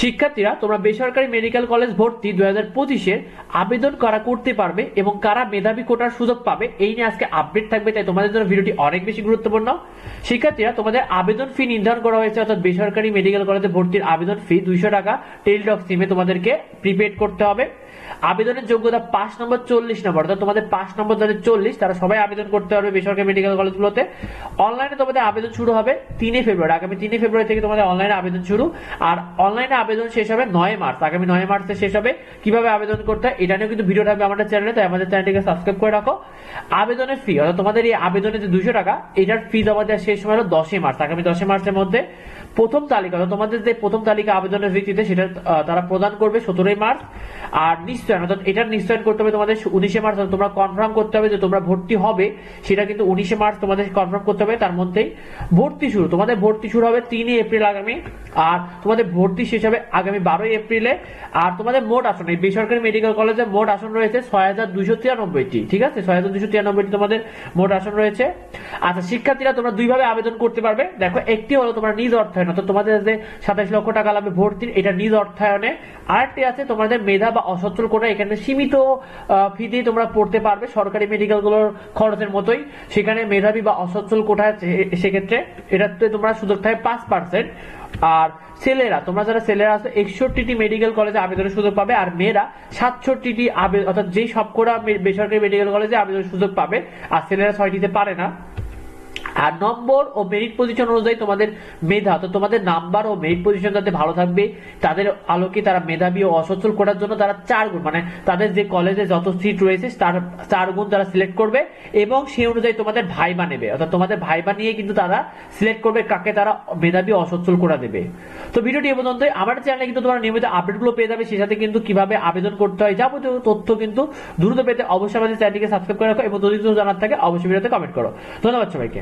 শিক্ষার্থীরা, তোমরা বেসরকারি মেডিকেল কলেজ ভর্তি দুই হাজার পঁচিশের আবেদন করা করতে পারবে এবং কারা মেধাবী কোটার সুযোগ পাবে, এই নিয়ে আজকে আপডেট থাকবে, তাই তোমাদের জন্য ভিডিওটি অনেক বেশি গুরুত্বপূর্ণ। শিক্ষার্থীরা, তোমাদের আবেদন ফি নির্ধারণ করা হয়েছে, অর্থাৎ বেসরকারি মেডিকেল কলেজে ভর্তির আবেদন ফি দুইশো টাকা টেলিটক সিমে তোমাদেরকে প্রিপেড করতে হবে। আবেদনের যোগ্যতা পাঁচ নম্বর চল্লিশ নম্বর, অর্থাৎ তোমাদের পাঁচ নম্বর যাদের চল্লিশ, তারা সবাই আবেদন করতে পারবে বেসরকারি মেডিকেল কলেজগুলোতে। অনলাইনে তোমাদের আবেদন শুরু হবে তিনে ফেব্রুয়ারি, আগামী তিনে ফেব্রুয়ারি থেকে তোমাদের অনলাইনে আবেদন শুরু। আর অনলাইনে আবেদন শেষ হবে নয় মার্চ। আগামী নয় মার্চে শেষ হবে। কীভাবে আবেদন করতে হয় এটা নিয়েও কিন্তু ভিডিও থাকবে আমাদের চ্যানেলে তাই আমাদের চ্যানেলটিকে সাবস্ক্রাইব করে রাখো। আবেদনের ফি অর্থাৎ তোমাদের এই আবেদনের যে দুশো টাকা, এটার ফি জমা দেওয়ার শেষ সময় হলো দশই মার্চ। আগামী দশই মার্চের মধ্যে প্রথম তালিকা তোমাদের যে প্রথম তালিকা আবেদনের ভিত্তিতে, সেটা তারা প্রদান করবে সতেরোই মার্চ। আর নিশ্চয়ন, অর্থাৎ এটার নিশ্চয়ন করতে হবে তোমাদের উনিশে মার্চ তোমরা কনফার্ম করতে হবে যে তোমরা ভর্তি হবে। সেটা কিন্তু উনিশে মার্চ তোমাদের কনফার্ম করতে হবে, তার মধ্যেই ভর্তি শুরু। তোমাদের ভর্তি শুরু হবে তিনই এপ্রিল আগামী। আর তোমাদের ভর্তি শেষ হবে আগামী বারোই এপ্রিলে। আর তোমাদের মোট আসন, এই বেসরকারি মেডিকেল কলেজে মোট আসন রয়েছে ছয় হাজার দুইশো তিরানব্বইটি। ঠিক আছে? ছয় হাজার দুইশো তিরানব্বইটি তোমাদের মোট আসন রয়েছে। আচ্ছা শিক্ষার্থীরা তোমরা দুইভাবে আবেদন করতে পারবে। দেখো, একটি হলো তোমার নিজ অর্থায়ন, অর্থাৎ তোমাদের যে সাতাশ লক্ষ টাকা লাগবে ভর্তির এটা নিজ অর্থায়নে। আরেকটি আছে তোমাদের মেধা বা অসচ্ছল কোটা, এখানে সীমিত ফি দিয়ে তোমরা পড়তে পারবে সরকারি মেডিকেলগুলোর খরচের মতোই। সেখানে মেধাবী বা অসচ্ছল কোটা সেক্ষেত্রে এটাতে তোমরা সুযোগ থাকে পাঁচ পার্সেন্ট আর ছেলেরা, তোমরা যারা ছেলেরা আছে, একষট্টিটি মেডিকেল কলেজে আবেদনের সুযোগ পাবে আর মেয়েরা সাতষট্টিটি আবেদন অর্থাৎ যেই সবকটা বেসরকারি মেডিকেল কলেজে আবেদনের সুযোগ পাবে, আর ছেলেরা ছয়টিতে পারে না। আর নম্বর ও মেরিট পজিশন অনুযায়ী তোমাদের মেধা, তো তোমাদের নাম্বার ও মেরিট পজিশন যাতে ভালো থাকবে, তাদের আলোকে তারা মেধাবী ও অসচ্ছল করার জন্য তারা চার গুণ মানে তাদের যে কলেজে যত সিট রয়েছে, তার চার গুণ তারা সিলেক্ট করবে এবং সেই অনুযায়ী তোমাদের ভাইবা নেবে। অর্থাৎ তোমাদের ভাইবা নিয়ে কিন্তু তারা সিলেক্ট করবে কাকে তারা মেধাবী অসচ্ছল করে দেবে। তো ভিডিওটি এ পর্যন্ত আমার চ্যানেলে কিন্তু তোমরা নিয়মিত আপডেটগুলো পেয়ে যাবে, সেই সাথে কিন্তু কীভাবে আবেদন করতে হয় যাবতীয় তথ্য কিন্তু দ্রুত পেতে অবশ্যই আমাদের চ্যানেলটিকে সাবস্ক্রাইব করে রাখো এবং যদি জানার থাকে অবশ্যই ভিডিওতে কমেন্ট করো। ধন্যবাদ সবাইকে।